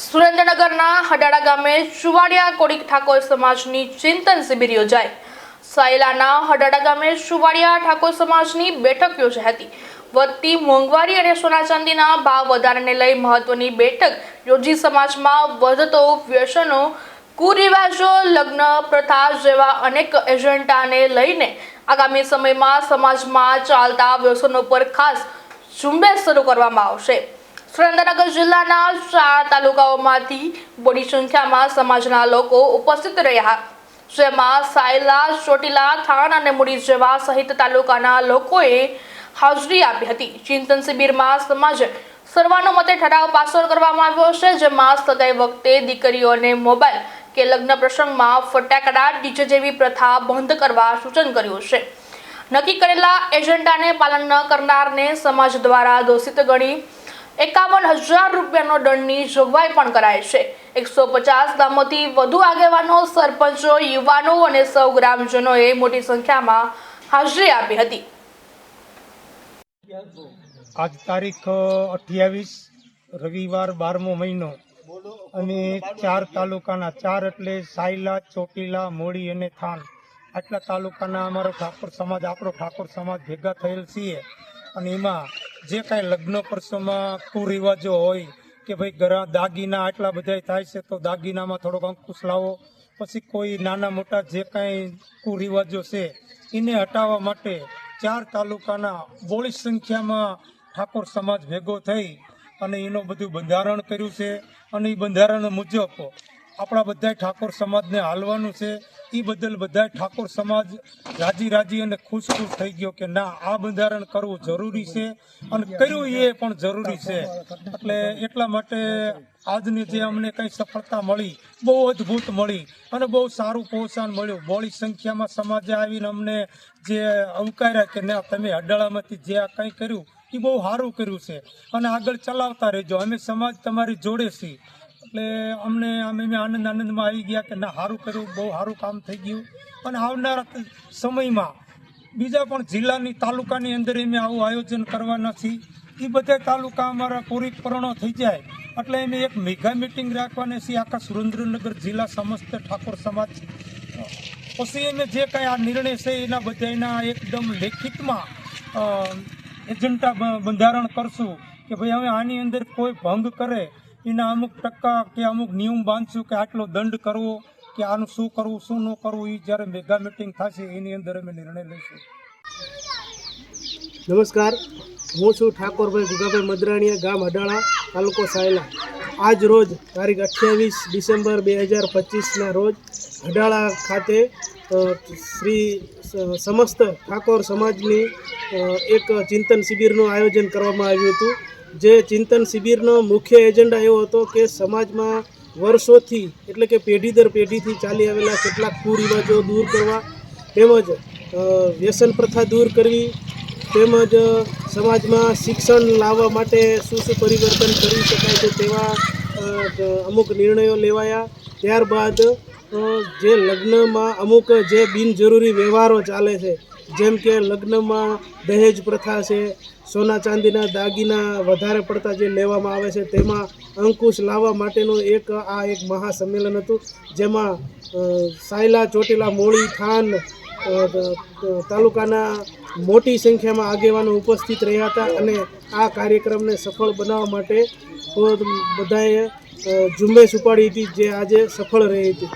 સુરેન્દ્રનગરના હડાડા ગામે ચુવાડિયા કોડી ઠાકોર સમાજની ચિંતન શિબિર યોજાઈ. સાયલાના હડાડા ગામે ચુવાડિયા ઠાકોર સમાજની બેઠક યોજાઈ હતી. વધતી મોંઘવારી અને સોના ચાંદીના ભાવ વધારાને લઈ મહત્વની બેઠક યોજી સમાજમાં વધતો વ્યસનો, કુરિવાજો, લગ્ન, પ્રથા જેવા અનેક એજન્ડાને લઈને આગામી સમયમાં સમાજમાં ચાલતા વ્યસનો પર ખાસ ઝુંબેશ શરૂ કરવામાં આવશે. સુરેન્દ્રનગર જિલ્લાના ચાર તાલુકાઓમાંથી મોટી સંખ્યામાં સમાજના લોકો ઉપસ્થિત રહ્યા. જેમાં સાયલા, ચોટીલા, થાણ અને મુડી જેવા સહિત તાલુકાના લોકોએ હાજરી આપી હતી. ચિંતન શિબિરમાં સમાજે સર્વાનુમતે ઠરાવ પાસોર કરવામાં આવ્યો છે, જેમાં સગાઈ વખતે દીકરીઓને મોબાઈલ કે લગ્ન પ્રસંગમાં ફટાકડા, ડીજે જેવી પ્રથા બંધ કરવા સૂચન કર્યું છે. નક્કી કરેલા એજન્ડાને પાલન ન કરનારને સમાજ દ્વારા દોષિત ગણી એકાવન હજાર રૂપિયાનો દંડની જોગવાઈ પણ કરાય છે. એકસો પચાસ ગામોથી વધુ આગેવાનો, સરપંચો, યુવાનો અને સૌ ગ્રામજનોએ મોટી સંખ્યામાં હાજરી આપી હતી. આજ તારીખ અઠ્યાવીસ, રવિવાર બારમો મહિનો અને ચાર તાલુકાના ચાર એટલે સાયલા, ચોટીલા, મોડી અને થાન આટલા તાલુકાના અમારો ઠાકોર સમાજ, આપણો ઠાકોર સમાજ ભેગા થયેલ છીએ. અને એમાં જે કાંઈ લગ્ન પ્રસંગમાં કુરિવાજો હોય કે ભાઈ ઘરા દાગીના આટલા બધા થાય છે, તો દાગીનામાં થોડોક અંકુશ લાવો. પછી કોઈ નાના મોટા જે કાંઈ કુરિવાજો છે, એને હટાવવા માટે ચાર તાલુકાના બોળી સંખ્યામાં ઠાકોર સમાજ ભેગો થઈ અને એનું બધું બંધારણ કર્યું છે. અને એ બંધારણ મુજબ આપણા બધા ઠાકોર સમાજને હાલવાનું છે. એ બદલ બધા ઠાકોર સમાજ રાજી રાજી અને ખુશ ખુશ થઈ ગયો કે ના, આ બંધારણ કરવું જરૂરી છે અને કર્યું એ પણ જરૂરી છે. એટલે એટલા માટે આજની જે અમને કંઈ સફળતા મળી, બહુ અદ્ભુત મળી અને બહુ સારું પ્રોત્સાહન મળ્યું. બોળી સંખ્યામાં સમાજે આવીને અમને જે અવકાર્યા કે ના, તમે અડાળામાંથી જે આ કંઈ કર્યું એ બહુ સારું કર્યું છે. અને આગળ ચલાવતા રહેજો. અમે સમાજ તમારી જોડે છીએ. એટલે અમને અમે આનંદ, આનંદમાં આવી ગયા કે ના સારું કર્યું, બહુ સારું કામ થઈ ગયું. અને આવનારા સમયમાં બીજા પણ જિલ્લાની, તાલુકાની અંદર અમે આવું આયોજન કરવાના છીએ એ બધા તાલુકા અમારા પરિપૂર્ણ થઈ જાય. એટલે અમે એક મેગા મિટિંગ રાખવાની છીએ આખા સુરેન્દ્રનગર જિલ્લા સમસ્ત ઠાકોર સમાજ. પછી અમે જે કાંઈ આ નિર્ણય છે, એના બધાના એકદમ લેખિતમાં એજન્ટા બંધારણ કરશું કે ભાઈ હવે આની અંદર કોઈ ભંગ કરે એના અમુક ટકા કે અમુક નિયમ બાંધશું કે આટલો દંડ કરવો, કે આનું શું કરવું, શું ન કરવું એ જ્યારે મેગા મિટિંગ થશે, એની અંદર અમે નિર્ણય લઈશું. નમસ્કાર. હું છું ઠાકોરભાઈ ગુગાભાઈ મદરાણીયા, ગામ અડાળા, તાલુકો સાયલા. આજ રોજ તારીખ અઠ્યાવીસ ડિસેમ્બર બે હજાર પચીસના રોજ અડાળા ખાતે શ્રી સમસ્ત ઠાકોર સમાજની એક ચિંતન શિબિરનું આયોજન કરવામાં આવ્યું હતું. જે ચિંતન શિબિરનો મુખ્ય એજન્ડા એવો હતો કે સમાજમાં વર્ષોથી, એટલે કે પેઢી દર પેઢીથી ચાલી આવેલા કેટલાક કુરિવાજો દૂર કરવા તેમજ વ્યસન પ્રથા દૂર કરવી, તેમજ સમાજમાં શિક્ષણ લાવવા માટે શું શું પરિવર્તન કરી શકાય છે તેવા અમુક નિર્ણયો લેવાયા. ત્યારબાદ જે લગ્નમાં અમુક જે બિનજરૂરી વ્યવહારો ચાલે છે જેમ કે લગ્નમાં દહેજ પ્રથા છે, સોના ચાંદીના દાગીના વધારે પડતા જે લેવામાં આવે છે, તેમાં અંકુશ લાવવા માટેનું એક આ એક મહાસંમેલન હતું, જેમાં સાયલા ચોટીલા મોળી થાન તાલુકાના મોટી સંખ્યામાં આગેવાનો ઉપસ્થિત રહ્યા હતા અને આ કાર્યક્રમને સફળ બનાવવા માટે બધાએ ઝુંબેશ ઉપાડી હતી, જે આજે સફળ રહી હતી.